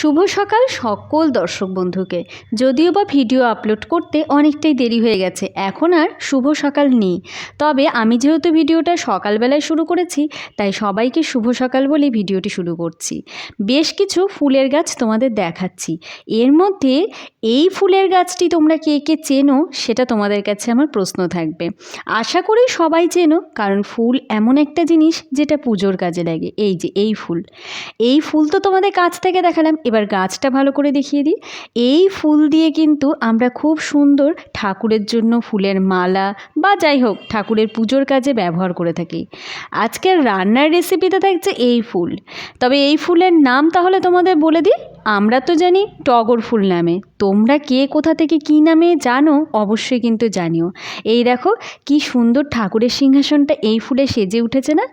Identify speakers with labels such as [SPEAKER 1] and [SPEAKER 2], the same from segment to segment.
[SPEAKER 1] শুভ সকাল সকল দর্শক বন্ধুকে। যদিও বা ভিডিও আপলোড করতে অনেকটাই দেরি হয়ে গেছে, এখন আর শুভ সকাল নেই। তবে আমি যেহেতু ভিডিওটা সকালবেলায় শুরু করেছি, তাই সবাইকে শুভ সকাল বলে ভিডিওটি শুরু করছি। বেশ কিছু ফুলের গাছ তোমাদের দেখাচ্ছি। এর মধ্যে এই ফুলের গাছটি তোমরা কে কে চেনো, সেটা তোমাদের কাছে আমার প্রশ্ন থাকবে। আশা করি সবাই চেনো, কারণ ফুল এমন একটা জিনিস যেটা পুজোর কাজে লাগে। এই যে, এই ফুল। এই ফুল তো তোমাদের কাছ থেকে দেখালাম এবার গাছটা ভালো করে দেখিয়ে দিই। এই ফুল দিয়ে কিন্তু আমরা খুব সুন্দর ঠাকুরের জন্য ফুলের মালা বা যাই হোক ঠাকুরের পুজোর কাজে ব্যবহার করে থাকি। আজকের রান্নার রেসিপিতে থাকছে এই ফুল। তবে এই ফুলের নাম তাহলে তোমাদের বলে দিই। আমরা তো জানি টগর ফুল নামে। তোমরা কে, কোথা থেকে কী নামে জানো? অবশ্যই কিন্তু জানিও। এই দেখো, কি সুন্দর ঠাকুরের সিংহাসনটা এই ফুলে সেজে উঠেছে না?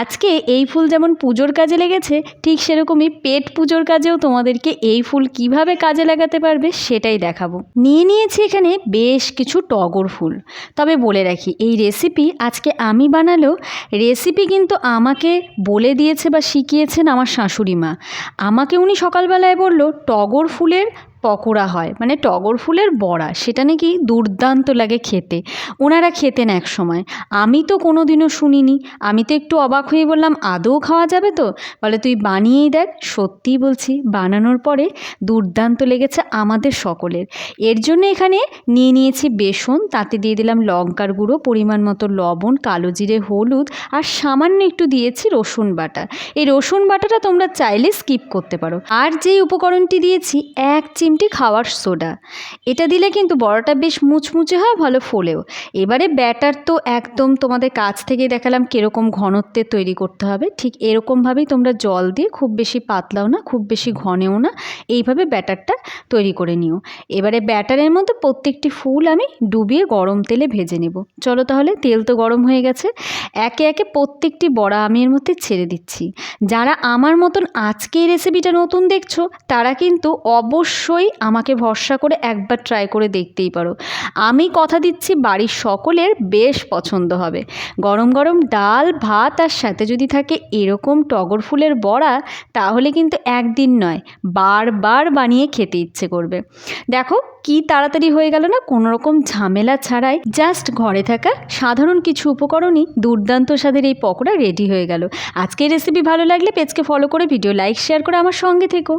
[SPEAKER 1] আজকে এই ফুল যেমন পুজোর কাজে লেগেছে, ঠিক সেরকমই পেট পুজোর কাজেও তোমাদেরকে এই ফুল কীভাবে কাজে লাগাতে পারবে সেটাই দেখাবো। নিয়ে নিয়েছি এখানে বেশ কিছু টগর ফুল। তবে বলে রাখি, এই রেসিপি আজকে আমি বানালেও রেসিপি কিন্তু আমাকে বলে দিয়েছে বা শিখিয়েছেন আমার শাশুড়ি মা। আমাকে উনি সকালবেলায় বলল টগর ফুলের পকোড়া হয়। মানে টগর ফুলের বড়া, সেটা নাকি দুর্দান্ত লাগে খেতে। ওনারা খেতেন এক সময়। আমি তো কোনো দিনও শুনিনি। আমি তো একটু অবাক হয়ে বললাম, আদৌ খাওয়া যাবে তো? বলে, তুই বানিয়েই দেখ সত্যিই বলছি, বানানোর পরে দুর্দান্ত লেগেছে আমাদের সকলের। এর জন্য এখানে নিয়ে নিয়েছি বেসন, তাতে দিয়ে দিলাম লঙ্কার গুঁড়ো, পরিমাণ মতো লবণ, কালো জিরে, হলুদ, আর সামান্য একটু দিয়েছি রসুন বাটা। এই রসুন বাটাটা তোমরা চাইলে স্কিপ করতে পারো। আর যেই উপকরণটি দিয়েছি, এক চিমটি খাওয়ার সোডা এটা দিলে কিন্তু বড়াটা বেশ মুচমুচে হয়, ভালো ফোলেও। এবারে ব্যাটার তো একদম তোমাদের কাছ থেকে দেখালাম কীরকম ঘনত্বের তৈরি করতে হবে। ঠিক এরকমভাবেই তোমরা জল দিয়ে খুব বেশি পাতলাও না, খুব বেশি ঘনেও না, এইভাবে ব্যাটারটা তৈরি করে নিও। এবারে ব্যাটারের মধ্যে প্রত্যেকটি ফুল আমি ডুবিয়ে গরম তেলে ভেজে নেব। চলো তাহলে, তেল তো গরম হয়ে গেছে। একে একে প্রত্যেকটি বড়া আমি এর মধ্যে ছেড়ে দিচ্ছি। যারা আমার মতন আজকে এই রেসিপিটা নতুন দেখছ, তারা কিন্তু অবশ্যই আমাকে ভরসা করে একবার ট্রাই করে দেখতেই পারো। আমি কথা দিচ্ছি বাড়ির সকলের বেশ পছন্দ হবে। গরম গরম ডাল, ভাত আর সাথে যদি থাকে এরকম টগর ফুলের বড়া, তাহলে কিন্তু একদিন নয়, বারবার বানিয়ে খেতে ইচ্ছে করবে। দেখো কি তাড়াতাড়ি হয়ে গেল না কোনো রকম ঝামেলা ছাড়াই জাস্ট ঘরে থাকা সাধারণ কিছু উপকরণই দুর্দান্ত স্বাদের এই পকোড়া রেডি হয়ে গেল। আজকের রেসিপি ভালো লাগলে পেজকে ফলো করে ভিডিও লাইক শেয়ার করে আমার সঙ্গে থেকো।